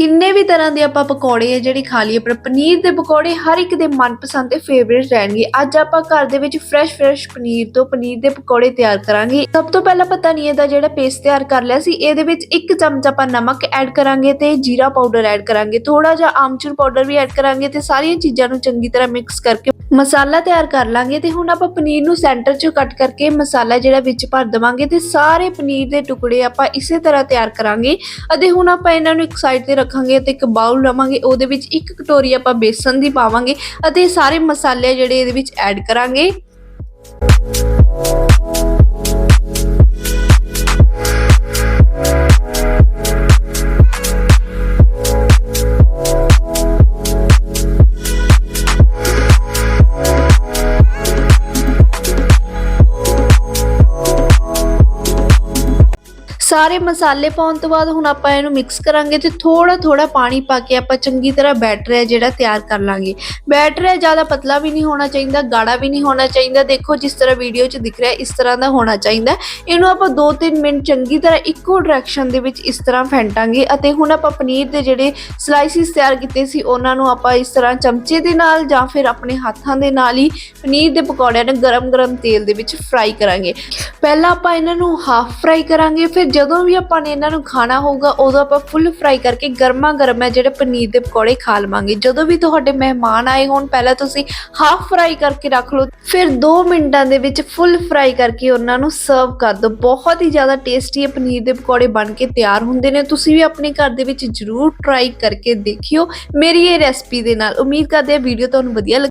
ਕਿੰਨੇ ਵੀ ਤਰ੍ਹਾਂ ਦੇ ਆਪਾਂ ਪਕੌੜੇ ਆ ਜਿਹੜੇ ਖਾ ਲਈਏ, ਪਰ ਪਨੀਰ ਦੇ ਪਕੌੜੇ ਹਰ ਇੱਕ ਦੇ ਮਨਪਸੰਦ ਤੇ ਫੇਵਰੇਟ ਰਹਿਣਗੇ। ਅੱਜ ਆਪਾਂ ਘਰ ਦੇ ਵਿੱਚ ਫਰੈਸ਼ ਫਰੈਸ਼ ਪਨੀਰ ਤੋਂ ਪਨੀਰ ਦੇ ਪਕੌੜੇ ਤਿਆਰ ਕਰਾਂਗੇ। ਸਭ ਤੋਂ ਪਹਿਲਾਂ ਆਪਾਂ ਧਨੀਏ ਦਾ ਜਿਹੜਾ ਪੇਸਟ ਤਿਆਰ ਕਰ ਲਿਆ ਸੀ, ਇਹਦੇ ਵਿੱਚ ਇੱਕ ਚਮਚ ਆਪਾਂ ਨਮਕ ਐਡ ਕਰਾਂਗੇ ਤੇ ਜੀਰਾ ਪਾਊਡਰ ਐਡ ਕਰਾਂਗੇ। ਥੋੜਾ ਜਿਹਾ ਆਮਚੂਰ ਪਾਊਡਰ ਵੀ ਐਡ ਕਰਾਂਗੇ ਤੇ ਸਾਰੀਆਂ ਚੀਜ਼ਾਂ ਨੂੰ ਚੰਗੀ ਤਰ੍ਹਾਂ ਮਿਕਸ ਕਰਕੇ ਮਸਾਲਾ ਤਿਆਰ ਕਰ ਲਾਂਗੇ ਤੇ ਹੁਣ ਆਪਾਂ ਪਨੀਰ ਨੂੰ ਸੈਂਟਰ 'ਚੋਂ ਕੱਟ ਕਰਕੇ ਮਸਾਲਾ ਜਿਹੜਾ ਵਿੱਚ ਭਰ ਦੇਵਾਂਗੇ ਤੇ ਸਾਰੇ ਪਨੀਰ ਦੇ ਟੁਕੜੇ ਆਪਾਂ ਇਸੇ ਤਰ੍ਹਾਂ ਤਿਆਰ ਕਰਾਂਗੇ। ਅਤੇ ਹੁਣ ਆਪਾਂ ਇਹਨਾਂ ਨੂੰ ਇੱਕ ਸਾਈਡ ਤੇ ਰੱਖਾਂਗੇ ਤੇ ਇੱਕ ਬਾਉਲ ਲਵਾਂਗੇ, ਉਹਦੇ ਵਿੱਚ ਇੱਕ ਕਟੋਰੀ ਆਪਾਂ ਬੇਸਨ ਦੀ ਪਾਵਾਂਗੇ ਅਤੇ ਸਾਰੇ ਮਸਾਲੇ ਜਿਹੜੇ ਇਹਦੇ ਵਿੱਚ ਐਡ ਕਰਾਂਗੇ। ਸਾਰੇ ਮਸਾਲੇ ਪਾਉਣ ਤੋਂ ਬਾਅਦ ਹੁਣ ਆਪਾਂ ਇਹਨੂੰ ਮਿਕਸ ਕਰਾਂਗੇ ਤੇ ਥੋੜਾ ਥੋੜਾ ਪਾਣੀ ਪਾ ਕੇ ਆਪਾਂ ਚੰਗੀ ਤਰ੍ਹਾਂ ਬੈਟਰ ਹੈ ਜਿਹੜਾ ਤਿਆਰ ਕਰ ਲਾਂਗੇ। ਬੈਟਰ ਹੈ ਜ਼ਿਆਦਾ ਪਤਲਾ ਵੀ ਨਹੀਂ ਹੋਣਾ ਚਾਹੀਦਾ, ਗਾੜਾ ਵੀ ਨਹੀਂ ਹੋਣਾ ਚਾਹੀਦਾ। ਦੇਖੋ ਜਿਸ ਤਰ੍ਹਾਂ ਵੀਡੀਓ 'ਚ ਦਿਖ ਰਿਹਾ, ਇਸ ਤਰ੍ਹਾਂ ਦਾ ਹੋਣਾ ਚਾਹੀਦਾ। ਇਹਨੂੰ ਆਪਾਂ 2-3 ਮਿੰਟ ਚੰਗੀ ਤਰ੍ਹਾਂ ਇੱਕੋ ਡਾਇਰੈਕਸ਼ਨ ਦੇ ਵਿੱਚ ਇਸ ਤਰ੍ਹਾਂ ਫੈਂਟਾਂਗੇ ਅਤੇ ਹੁਣ ਆਪਾਂ ਪਨੀਰ ਦੇ ਜਿਹੜੇ ਸਲਾਈਸਿਸ ਤਿਆਰ ਕੀਤੇ ਸੀ, ਉਹਨਾਂ ਨੂੰ ਆਪਾਂ ਇਸ ਤਰ੍ਹਾਂ ਚਮਚੇ ਦੇ ਨਾਲ ਜਾਂ ਫਿਰ ਆਪਣੇ ਹੱਥਾਂ ਦੇ ਨਾਲ ਹੀ ਪਨੀਰ ਦੇ ਪਕੌੜਿਆਂ ਨੂੰ ਗਰਮ-ਗਰਮ ਤੇਲ ਦੇ ਵਿੱਚ ਫਰਾਈ ਕਰਾਂਗੇ। ਪਹਿਲਾਂ ਆਪਾਂ ਇਹਨਾਂ ਨੂੰ ਹਾਫ ਫਰਾਈ ਕਰਾਂਗੇ, ਫਿਰ ਜਦੋਂ ਵੀ ਆਪਾਂ ਨੇ ਇਹਨਾਂ ਨੂੰ ਖਾਣਾ ਹੋਊਗਾ, ਉਦੋਂ ਆਪਾਂ ਫੁੱਲ ਫਰਾਈ ਕਰਕੇ ਗਰਮਾ ਗਰਮ ਹੈ ਜਿਹੜੇ ਪਨੀਰ ਦੇ ਪਕੌੜੇ ਖਾ ਲਵਾਂਗੇ। ਜਦੋਂ ਵੀ ਤੁਹਾਡੇ ਮਹਿਮਾਨ ਆਏ ਹੋਣ, ਪਹਿਲਾਂ ਤੁਸੀਂ ਹਾਫ ਫਰਾਈ ਕਰਕੇ ਰੱਖ ਲਓ, ਫਿਰ 2 ਮਿੰਟਾਂ ਦੇ ਵਿੱਚ ਫੁੱਲ ਫਰਾਈ ਕਰਕੇ ਉਹਨਾਂ ਨੂੰ ਸਰਵ ਕਰ ਦਿਓ। ਬਹੁਤ ਹੀ ਜ਼ਿਆਦਾ ਟੇਸਟੀ ਇਹ ਪਨੀਰ ਦੇ ਪਕੌੜੇ ਬਣ ਕੇ ਤਿਆਰ ਹੁੰਦੇ ਨੇ। ਤੁਸੀਂ ਵੀ ਆਪਣੇ ਘਰ ਦੇ ਵਿੱਚ ਜ਼ਰੂਰ ਟਰਾਈ ਕਰਕੇ ਦੇਖਿਓ। ਮੇਰੀ ਇਹ ਰੈਸਪੀ ਦੇ ਨਾਲ ਉਮੀਦ ਕਰਦੇ ਹਾਂ ਵੀਡੀਓ ਤੁਹਾਨੂੰ ਵਧੀਆ ਲੱਗੀ